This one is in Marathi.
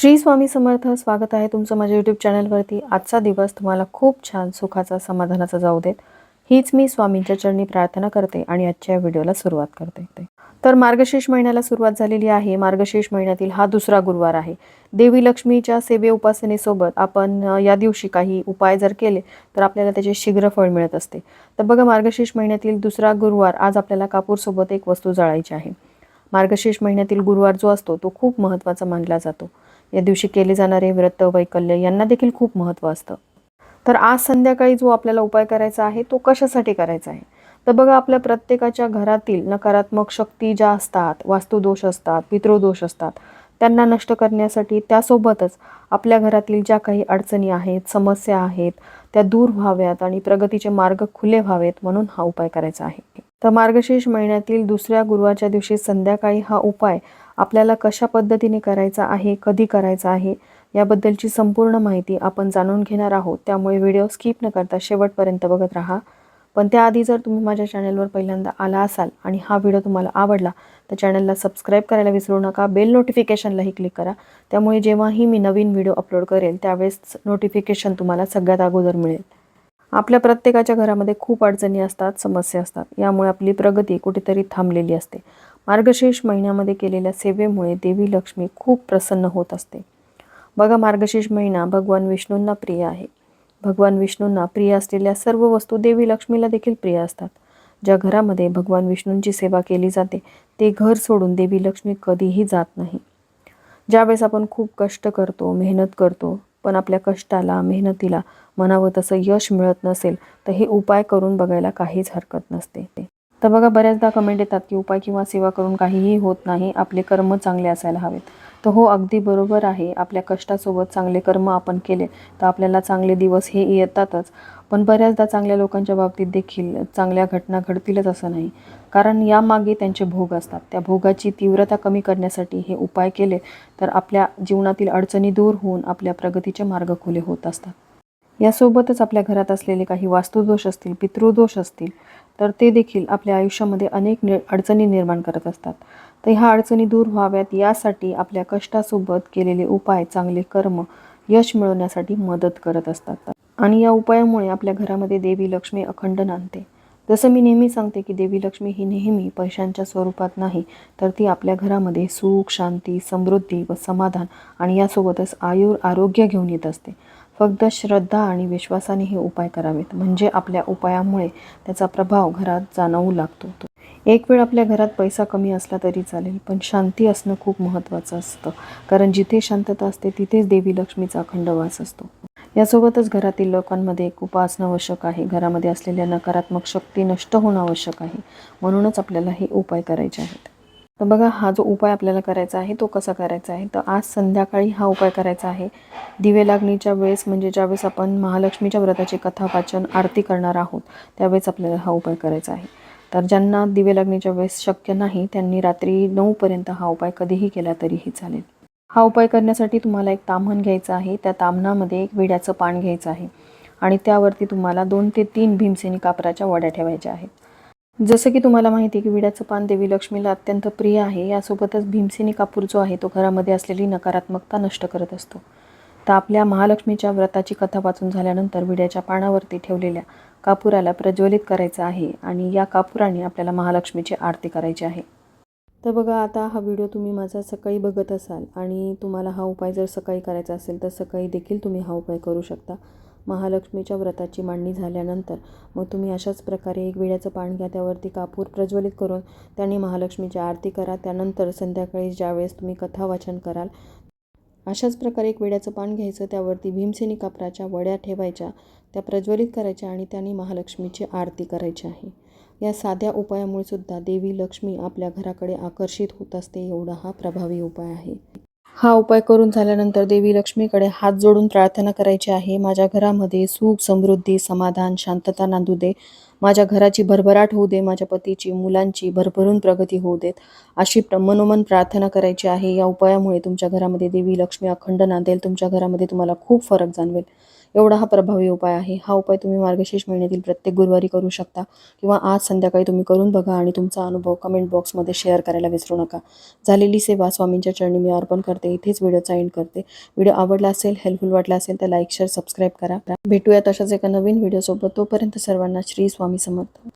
श्री स्वामी समर्थ स्वागत आहे तुमचं माझ्या यूट्यूब चॅनलवरती आजचा दिवस तुम्हाला खूप छान सुखाचा समाधानाचा जाऊ देत. हीच मी स्वामींच्या चरणी प्रार्थना करते आणि आजच्या या व्हिडिओला सुरुवात करते तर मार्गशीर्ष महिन्याला सुरुवात झालेली आहे. मार्गशीर्ष महिन्यातील हा दुसरा गुरुवार आहे. देवी लक्ष्मीच्या सेवे उपासनेसोबत आपण या दिवशी काही उपाय जर केले तर आपल्याला त्याचे शीघ्र फळ मिळत असते. तर बघा मार्गशीर्ष महिन्यातील दुसरा गुरुवार आज आपल्याला कापूरसोबत एक वस्तू जाळायची आहे. मार्गशीर्ष महिन्यातील गुरुवार जो असतो तो खूप महत्त्वाचा मानला जातो. या दिवशी केले जाणारे व्रत वैकल्य यांना देखील खूप महत्त्व असतं. तर आज संध्याकाळी जो आपल्याला उपाय करायचा आहे तो कशासाठी करायचा आहे? तर बघा आपल्या प्रत्येकाच्या घरातील नकारात्मक शक्ती ज्या असतात वास्तुदोष असतात पितृदोष असतात त्यांना नष्ट करण्यासाठी त्यासोबतच आपल्या घरातील ज्या काही अडचणी आहेत समस्या आहेत त्या दूर व्हाव्यात आणि प्रगतीचे मार्ग खुले व्हावेत म्हणून हा उपाय करायचा आहे. तर मार्गशीर्ष महिन्यातील दुसऱ्या गुरुवारच्या दिवशी संध्याकाळी हा उपाय आपल्याला कशा पद्धतीने करायचा आहे कधी करायचा आहे याबद्दलची संपूर्ण माहिती आपण जाणून घेणार आहोत. त्यामुळे व्हिडिओ स्किप न करता शेवटपर्यंत बघत राहा. पण त्याआधी जर तुम्ही माझ्या चॅनलवर पहिल्यांदा आला असाल आणि हा व्हिडिओ तुम्हाला आवडला तर चॅनलला सबस्क्राईब करायला विसरू नका. बेल नोटिफिकेशनलाही क्लिक करा. त्यामुळे जेव्हाही मी नवीन व्हिडिओ अपलोड करेल त्यावेळेस नोटिफिकेशन तुम्हाला सगळ्यात अगोदर मिळेल. आपल्या प्रत्येकाच्या घरामध्ये खूप अडचणी असतात समस्या असतात. यामुळे आपली प्रगती कुठेतरी थांबलेली असते. मार्गशीर्ष महिन्यामध्ये केलेल्या सेवेमुळे देवी लक्ष्मी खूप प्रसन्न होत असते. बघा मार्गशीर्ष महिना भगवान विष्णूंना प्रिय आहे. भगवान विष्णूंना प्रिय असलेल्या सर्व वस्तू देवी लक्ष्मीला देखील प्रिय असतात. ज्या घरामध्ये भगवान विष्णूंची सेवा केली जाते ते घर सोडून देवी लक्ष्मी कधीही जात नाही. ज्यावेळेस आपण खूप कष्ट करतो मेहनत करतो पण आपल्या कष्टाला मेहनतीला म्हणावं तसं यश मिळत नसेल तर हे उपाय करून बघायला काहीच हरकत नसते. तर बघा बऱ्याचदा कमेंट येतात की उपाय किंवा सेवा करून काहीही होत नाही. आपले कर्म चांगले असायला हवेत. तर हो अगदी बरोबर आहे. आपल्या कष्टासोबत चांगले कर्म आपण केले तर आपल्याला चांगले दिवस हे येतातच. पण बऱ्याचदा चांगल्या लोकांच्या बाबतीत देखील चांगल्या घटना घडतीलच असं नाही. कारण यामागे त्यांचे भोग असतात. त्या भोगाची तीव्रता कमी करण्यासाठी हे उपाय केले तर आपल्या जीवनातील अडचणी दूर होऊन आपल्या प्रगतीचे मार्ग खुले होत असतात. यासोबतच आपल्या घरात असलेले काही वास्तुदोष असतील पितृदोष असतील तर ते देखील आपल्या आयुष्यामध्ये अनेक नि अडचणी निर्माण करत असतात. तर ह्या अडचणी दूर व्हाव्यात यासाठी आपल्या कष्टासोबत केलेले उपाय चांगले कर्म यश मिळवण्यासाठी मदत करत असतात. आणि या उपायामुळे आपल्या घरामध्ये देवी लक्ष्मी अखंड नांदते. जसं मी नेहमी सांगते की देवी लक्ष्मी ही नेहमी पैशांच्या स्वरूपात नाही तर ती आपल्या घरामध्ये सुख शांती समृद्धी व समाधान आणि यासोबतच आयुर आरोग्य घेऊन येत असते. फक्त श्रद्धा आणि विश्वासाने हे उपाय करावेत. म्हणजे आपल्या उपायामुळे त्याचा प्रभाव घरात जाणवू लागतो. एक वेळ आपल्या घरात पैसा कमी असला तरी चालेल पण शांती असणं खूप महत्त्वाचं असतं. कारण जिथे शांतता असते तिथेच देवी लक्ष्मीचा अखंड वास असतो. यासोबतच घरातील लोकांमध्ये एक उपाय असणं आवश्यक आहे. घरामध्ये असलेल्या नकारात्मक शक्ती नष्ट होणं आवश्यक आहे. म्हणूनच आपल्याला हे उपाय करायचे आहेत. तर बघा हा जो उपाय आपल्याला करायचा आहे तो कसा करायचा आहे? तर आज संध्याकाळी हा उपाय करायचा आहे. दिवे लागणीच्या वेळेस म्हणजे ज्यावेळेस आपण महालक्ष्मीच्या व्रताची कथा वाचन आरती करणार आहोत त्यावेळेस आपल्याला हा उपाय करायचा आहे. तर ज्यांना दिवे लागण्याच्या वेळेस शक्य नाही त्यांनी रात्री नऊपर्यंत हा उपाय कधीही केला तरीही चालेल. हा उपाय करण्यासाठी तुम्हाला एक ताम्हण घ्यायचं आहे. त्या ताम्हणामध्ये एक विड्याचं पान घ्यायचं आहे आणि त्यावरती तुम्हाला दोन ते तीन भीमसेनी कापराच्या वड्या ठेवायच्या आहेत. जसं की तुम्हाला माहिती आहे की विड्याचं पान देवी लक्ष्मीला अत्यंत प्रिय आहे. यासोबतच भीमसेनी कापूर जो आहे तो घरामध्ये असलेली नकारात्मकता नष्ट करत असतो. तर आपल्या महालक्ष्मीच्या व्रताची कथा वाचून झाल्यानंतर विड्याच्या पानावरती ठेवलेल्या कापुराला प्रज्वलित करायचं आहे आणि या कापुराने आपल्याला महालक्ष्मीची आरती करायची आहे. तर बघा आता हा व्हिडिओ तुम्ही माझा सकाळी बघत असाल आणि तुम्हाला हा उपाय जर सकाळी करायचा असेल तर सकाळी देखील तुम्ही हा उपाय करू शकता. महालक्ष्मीच्या व्रताची मांडणी झाल्यानंतर मग तुम्ही अशाच प्रकारे एक विड्याचं पान घ्या त्यावरती कापूर प्रज्वलित करून त्याने महालक्ष्मीची आरती करा. त्यानंतर संध्याकाळी ज्यावेळेस तुम्ही कथा वाचन कराल अशाच प्रकारे एक विड्याचं पान घ्यायचं त्यावरती भीमसेनी कापराच्या वड्या ठेवायच्या त्या प्रज्वलित करायच्या आणि त्याने महालक्ष्मीची आरती करायची आहे. या साध्या उपायामुळे सुद्धा देवी लक्ष्मी आपल्या घराकडे आकर्षित होत असते एवढा हा प्रभावी उपाय आहे. हा उपाय करून झाल्यानंतर देवी लक्ष्मीकडे हात जोडून प्रार्थना करायची आहे. माझ्या घरामध्ये सुख समृद्धी समाधान शांतता नांदू दे. माझ्या घराची भरभराट होऊ दे. माझ्या पतीची मुलांची भरभरून प्रगती होऊ देत. अशी प्र मनोमन प्रार्थना करायची आहे. या उपायामुळे तुमच्या घरामध्ये देवी लक्ष्मी अखंड नांदेल. तुमच्या घरामध्ये तुम्हाला खूप फरक जाणवेल. एवढा हा प्रभावी उपाय आहे. हा उपाय तुम्ही मार्गशीर्ष महिन्यातील प्रत्येक गुरुवारी करू शकता किंवा आज संध्याकाळी तुम्ही करून बघा आणि तुमचा अनुभव कमेंट बॉक्समध्ये शेअर करायला विसरू नका. झालेली सेवा स्वामींच्या चरणी मी अर्पण करते. इथेच व्हिडिओचा एंड करते. व्हिडिओ आवडला असेल हेल्पफुल वाटला असेल तर लाईक शेअर सबस्क्राईब करा. भेटूया तशाच एका नवीन व्हिडिओसोबत तोपर्यंत सर्वांना श्री स्वामी समर्थ.